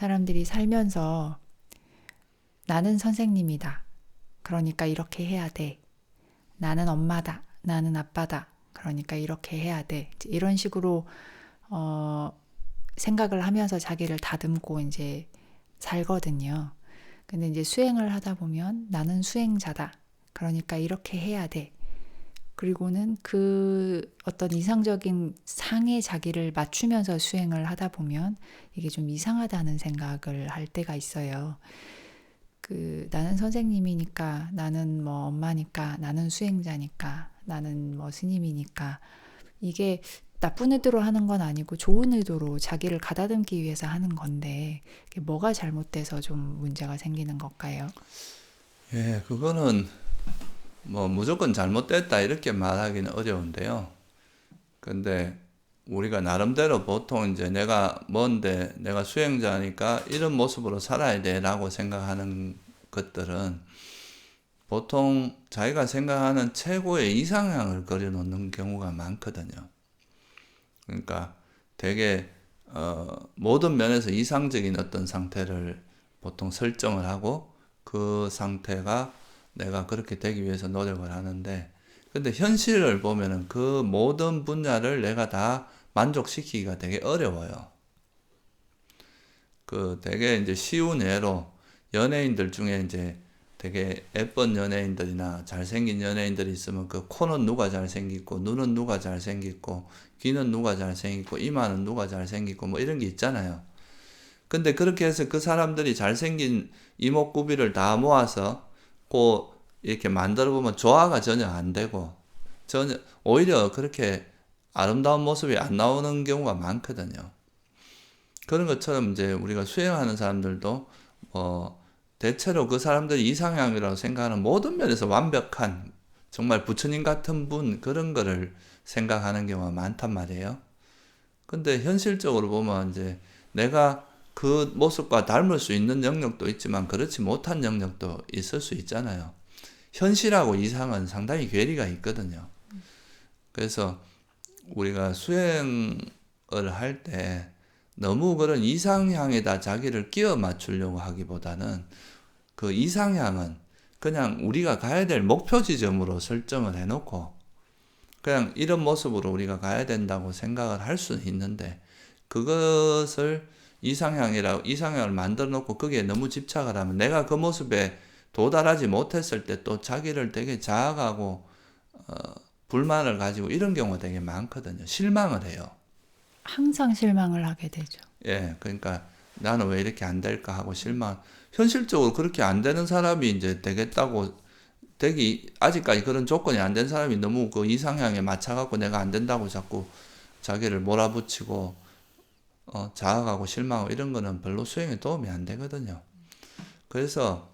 사람들이 살면서 나는 선생님이다. 그러니까 이렇게 해야 돼. 나는 엄마다. 나는 아빠다. 그러니까 이렇게 해야 돼. 이런 식으로 어, 생각을 하면서 자기를 다듬고 이제 살거든요. 근데 이제 수행을 하다 보면 나는 수행자다. 그러니까 이렇게 해야 돼. 그리고는 그 어떤 이상적인 상의 자기를 맞추면서 수행을 하다 보면 이게 좀 이상하다는 생각을 할 때가 있어요. 그 나는 선생님이니까 나는 뭐 엄마니까 나는 수행자니까 나는 뭐 스님이니까 이게 나쁜 의도로 하는 건 아니고 좋은 의도로 자기를 가다듬기 위해서 하는 건데 뭐가 잘못돼서 좀 문제가 생기는 걸까요? 예, 그거는 뭐 무조건 잘못됐다 이렇게 말하기는 어려운데요. 근데 우리가 나름대로 보통 이제 내가 뭔데 내가 수행자니까 이런 모습으로 살아야 돼라고 생각하는 것들은 보통 자기가 생각하는 최고의 이상향을 그려놓는 경우가 많거든요. 그러니까 되게 어, 모든 면에서 이상적인 어떤 상태를 보통 설정을 하고 그 상태가 내가 그렇게 되기 위해서 노력을 하는데 근데 현실을 보면은 그 모든 분야를 내가 다 만족시키기가 되게 어려워요. 그 되게 이제 쉬운 예로 연예인들 중에 이제 되게 예쁜 연예인들이나 잘생긴 연예인들이 있으면 그 코는 누가 잘생겼고 눈은 누가 잘생겼고 귀는 누가 잘생겼고 이마는 누가 잘생겼고 뭐 이런 게 있잖아요. 근데 그렇게 해서 그 사람들이 잘생긴 이목구비를 다 모아서 고 이렇게 만들어 보면 조화가 전혀 안 되고 전혀 오히려 그렇게 아름다운 모습이 안 나오는 경우가 많거든요. 그런 것처럼 이제 우리가 수행하는 사람들도 뭐 대체로 그 사람들이 이상향이라고 생각하는 모든 면에서 완벽한 정말 부처님 같은 분 그런 거를 생각하는 경우가 많단 말이에요. 근데 현실적으로 보면 이제 내가 그 모습과 닮을 수 있는 영역도 있지만 그렇지 못한 영역도 있을 수 있잖아요. 현실하고 이상은 상당히 괴리가 있거든요. 그래서 우리가 수행을 할 때 너무 그런 이상향에다 자기를 끼워 맞추려고 하기보다는 그 이상향은 그냥 우리가 가야 될 목표 지점으로 설정을 해놓고 그냥 이런 모습으로 우리가 가야 된다고 생각을 할 수는 있는데 그것을 이상향이라고 이상향을 만들어 놓고 거기에 너무 집착을 하면 내가 그 모습에 도달하지 못했을 때 또 자기를 되게 자학하고 어, 불만을 가지고 이런 경우가 되게 많거든요. 실망을 해요. 항상 실망을 하게 되죠. 예, 그러니까 나는 왜 이렇게 안 될까 하고 실망. 현실적으로 그렇게 안 되는 사람이 이제 되겠다고 되기 아직까지 그런 조건이 안 된 사람이 너무 그 이상향에 맞춰갖고 내가 안 된다고 자꾸 자기를 몰아붙이고 어, 자학하고 실망하고 이런 거는 별로 수행에 도움이 안 되거든요. 그래서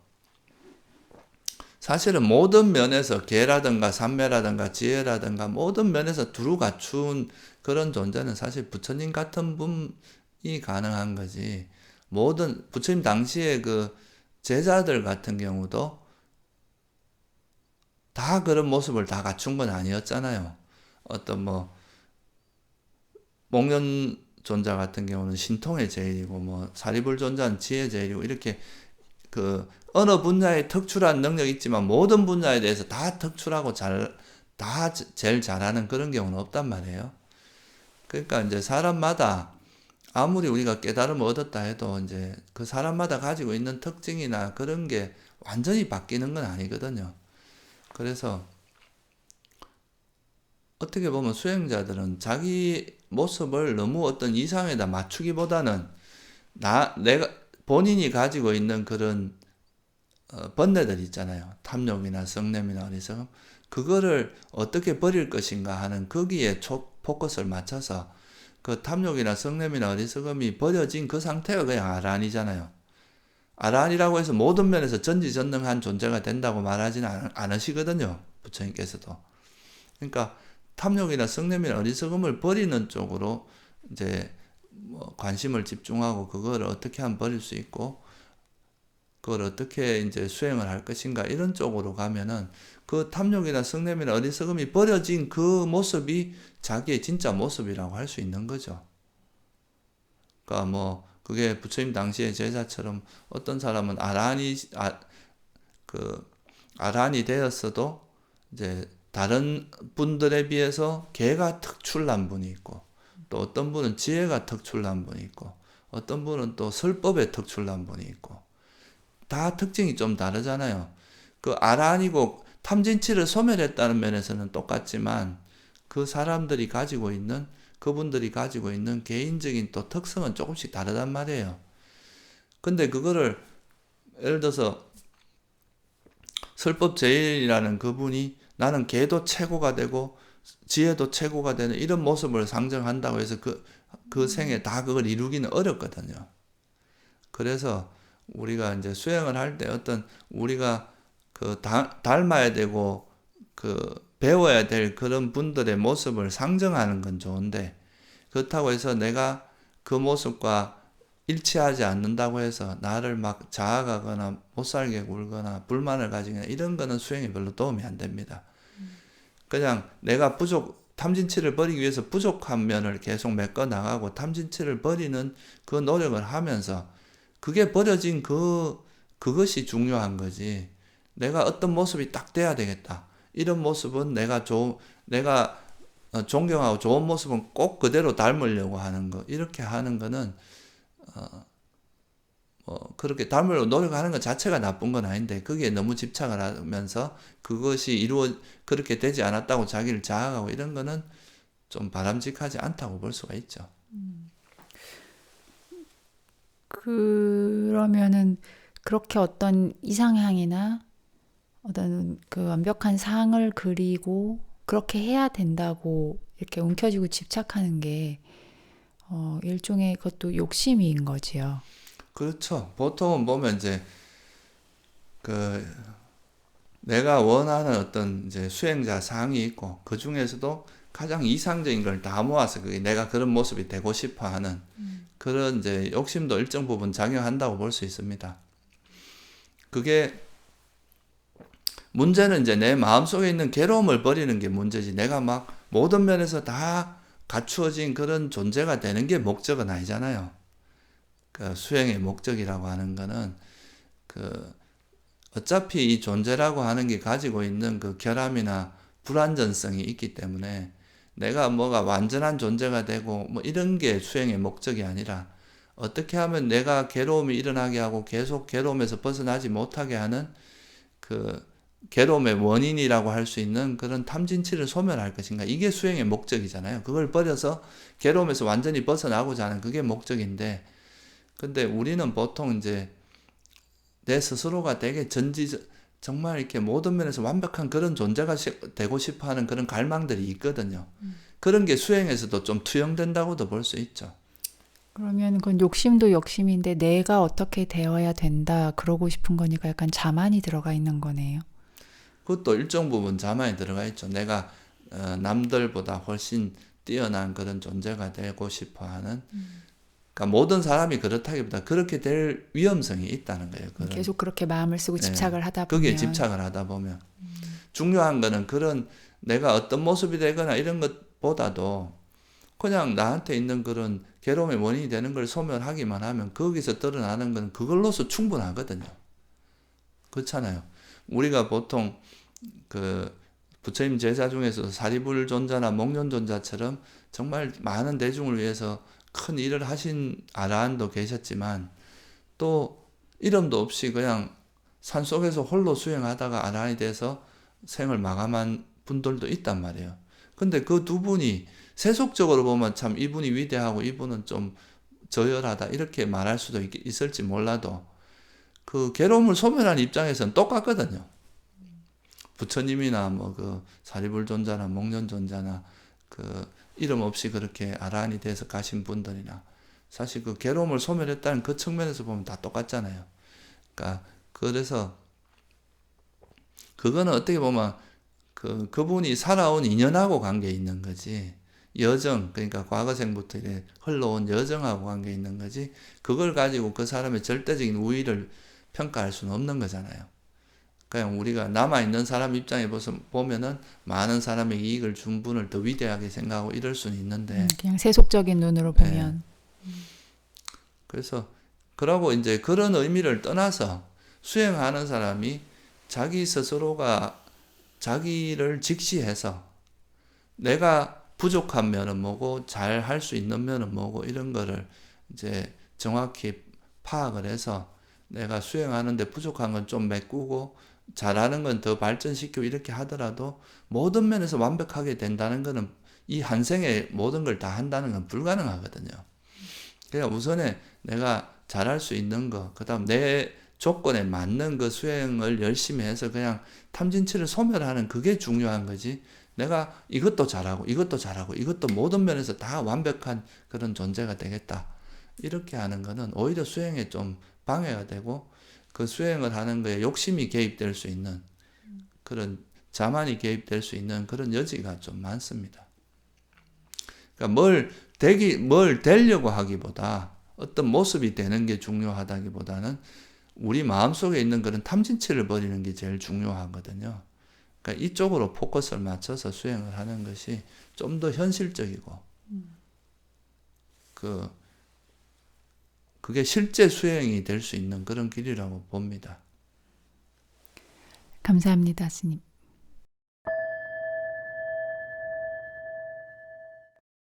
사실은 모든 면에서 개라든가 삼매라든가 지혜라든가 모든 면에서 두루 갖춘 그런 존재는 사실 부처님 같은 분이 가능한 거지. 모든 부처님 당시에 그 제자들 같은 경우도 다 그런 모습을 다 갖춘 건 아니었잖아요. 어떤 뭐 목련 존자 같은 경우는 신통의 제일이고 뭐 사리불 존자는 지혜 제일이고 이렇게 그 어느 분야에 특출한 능력이 있지만 모든 분야에 대해서 다 특출하고 잘, 다 제일 잘하는 그런 경우는 없단 말이에요. 그러니까 이제 사람마다 아무리 우리가 깨달음을 얻었다 해도 이제 그 사람마다 가지고 있는 특징이나 그런 게 완전히 바뀌는 건 아니거든요. 그래서 어떻게 보면 수행자들은 자기 모습을 너무 어떤 이상에다 맞추기보다는 나, 내가, 본인이 가지고 있는 그런 어, 번뇌들 있잖아요. 탐욕이나 성냄이나 어리석음. 그거를 어떻게 버릴 것인가 하는 거기에 초, 포커스를 맞춰서 그 탐욕이나 성냄이나 어리석음이 버려진 그 상태가 그냥 아란이잖아요. 아란이라고 해서 모든 면에서 전지전능한 존재가 된다고 말하지는 않으시거든요. 부처님께서도. 그러니까 탐욕이나 성냄이나 어리석음을 버리는 쪽으로 이제 뭐 관심을 집중하고 그걸 어떻게 하면 버릴 수 있고 그걸 어떻게 이제 수행을 할 것인가 이런 쪽으로 가면은 그 탐욕이나 성냄이나 어리석음이 버려진 그 모습이 자기의 진짜 모습이라고 할 수 있는 거죠. 그러니까 뭐 그게 부처님 당시의 제자처럼 어떤 사람은 아란이 아, 그 아란이 되었어도 이제 다른 분들에 비해서 개가 특출난 분이 있고 또 어떤 분은 지혜가 특출난 분이 있고 어떤 분은 또 설법에 특출난 분이 있고 다 특징이 좀 다르잖아요. 그 아란이고 탐진치를 소멸했다는 면에서는 똑같지만 그 사람들이 가지고 있는 그분들이 가지고 있는 개인적인 또 특성은 조금씩 다르단 말이에요. 근데 그거를 예를 들어서 설법 제일이라는 그분이 나는 개도 최고가 되고 지혜도 최고가 되는 이런 모습을 상정한다고 해서 그, 그 생에 다 그걸 이루기는 어렵거든요. 그래서 우리가 이제 수행을 할 때 어떤 우리가 그 다, 닮아야 되고 그 배워야 될 그런 분들의 모습을 상정하는 건 좋은데 그렇다고 해서 내가 그 모습과 일치하지 않는다고 해서 나를 막 자아가거나 못 살게 굴거나 불만을 가지거나 이런 거는 수행에 별로 도움이 안 됩니다. 그냥 내가 부족 탐진치를 버리기 위해서 부족한 면을 계속 메꿔 나가고 탐진치를 버리는 그 노력을 하면서 그게 버려진 그 그것이 중요한 거지. 내가 어떤 모습이 딱 돼야 되겠다. 이런 모습은 내가 좋 내가 어, 존경하고 좋은 모습은 꼭 그대로 닮으려고 하는 거 이렇게 하는 거는 어, 뭐 그렇게 닮으려고 노력하는 것 자체가 나쁜 건 아닌데 그게 너무 집착을 하면서 그것이 이루어 그렇게 되지 않았다고 자기를 자학하고 이런 거는 좀 바람직하지 않다고 볼 수가 있죠. 그러면은 그렇게 어떤 이상향이나 어떤 그 완벽한 상을 그리고 그렇게 해야 된다고 이렇게 움켜쥐고 집착하는 게 어, 일종의 그것도 욕심인 거지요. 그렇죠. 보통은 보면 이제 그 내가 원하는 어떤 이제 수행자 상이 있고 그 중에서도 가장 이상적인 걸 다 모아서 그게 내가 그런 모습이 되고 싶어 하는 그런 이제 욕심도 일정 부분 작용한다고 볼 수 있습니다. 그게 문제는 이제 내 마음속에 있는 괴로움을 버리는 게 문제지. 내가 막 모든 면에서 다 갖추어진 그런 존재가 되는 게 목적은 아니잖아요. 그 수행의 목적이라고 하는 거는 그 어차피 이 존재라고 하는 게 가지고 있는 그 결함이나 불완전성이 있기 때문에 내가 뭐가 완전한 존재가 되고 뭐 이런 게 수행의 목적이 아니라 어떻게 하면 내가 괴로움이 일어나게 하고 계속 괴로움에서 벗어나지 못하게 하는 그 괴로움의 원인이라고 할 수 있는 그런 탐진치를 소멸할 것인가 이게 수행의 목적이잖아요. 그걸 버려서 괴로움에서 완전히 벗어나고자 하는 그게 목적인데 근데 우리는 보통 이제 내 스스로가 되게 전지 정말 이렇게 모든 면에서 완벽한 그런 존재가 시- 되고 싶어 하는 그런 갈망들이 있거든요. 그런 게 수행에서도 좀 투영된다고도 볼 수 있죠. 그러면 그건 욕심도 욕심인데 내가 어떻게 되어야 된다 그러고 싶은 거니까 약간 자만이 들어가 있는 거네요. 그것도 일정 부분 자만이 들어가 있죠. 내가 어, 남들보다 훨씬 뛰어난 그런 존재가 되고 싶어 하는. 그러니까 모든 사람이 그렇다기보다 그렇게 될 위험성이 있다는 거예요. 그런. 계속 그렇게 마음을 쓰고 네. 집착을 하다 보면 거기에 집착을 하다 보면 중요한 거는 그런 내가 어떤 모습이 되거나 이런 것보다도 그냥 나한테 있는 그런 괴로움의 원인이 되는 걸 소멸하기만 하면 거기서 드러나는 건 그걸로서 충분하거든요. 그렇잖아요. 우리가 보통 그 부처님 제자 중에서 사리불존자나 목련존자처럼 정말 많은 대중을 위해서 큰 일을 하신 아라한도 계셨지만 또 이름도 없이 그냥 산 속에서 홀로 수행하다가 아란이 돼서 생을 마감한 분들도 있단 말이에요. 근데 그 두 분이 세속적으로 보면 참 이분이 위대하고 이분은 좀 저열하다 이렇게 말할 수도 있, 있을지 몰라도 그 괴로움을 소멸한 입장에서는 똑같거든요. 부처님이나 뭐 그 사리불존자나 목련존자나 그 이름 없이 그렇게 아란이 돼서 가신 분들이나 사실 그 괴로움을 소멸했다는 그 측면에서 보면 다 똑같잖아요. 그러니까 그래서 그거는 어떻게 보면 그 그분이 살아온 인연하고 관계 있는 거지. 여정 그러니까 과거생부터 흘러온 여정하고 관계 있는 거지. 그걸 가지고 그 사람의 절대적인 우위를 평가할 수는 없는 거잖아요. 그냥 우리가 남아 있는 사람 입장에 보면은 많은 사람에게 이익을 준 분을 더 위대하게 생각하고 이럴 수는 있는데 음, 그냥 세속적인 눈으로 네. 보면 그래서 그러고 이제 그런 의미를 떠나서 수행하는 사람이 자기 스스로가 자기를 직시해서 내가 부족한 면은 뭐고 잘 할 수 있는 면은 뭐고 이런 거를 이제 정확히 파악을 해서 내가 수행하는데 부족한 건 좀 메꾸고 잘하는 건 더 발전시키고 이렇게 하더라도 모든 면에서 완벽하게 된다는 거는 이 한 생에 모든 걸 다 한다는 건 불가능하거든요. 그냥 우선에 내가 잘할 수 있는 거, 그 다음 내 조건에 맞는 그 수행을 열심히 해서 그냥 탐진치를 소멸하는 그게 중요한 거지. 내가 이것도 잘하고 이것도 잘하고 이것도 모든 면에서 다 완벽한 그런 존재가 되겠다. 이렇게 하는 거는 오히려 수행에 좀 방해가 되고 그 수행을 하는 거에 욕심이 개입될 수 있는 그런 자만이 개입될 수 있는 그런 여지가 좀 많습니다. 그러니까 뭘 되기 뭘 되려고 하기보다 어떤 모습이 되는 게 중요하다기보다는 우리 마음속에 있는 그런 탐진치를 버리는 게 제일 중요하거든요. 그러니까 이쪽으로 포커스를 맞춰서 수행을 하는 것이 좀 더 현실적이고 그 그게 실제 수행이 될 수 있는 그런 길이라고 봅니다. 감사합니다, 스님.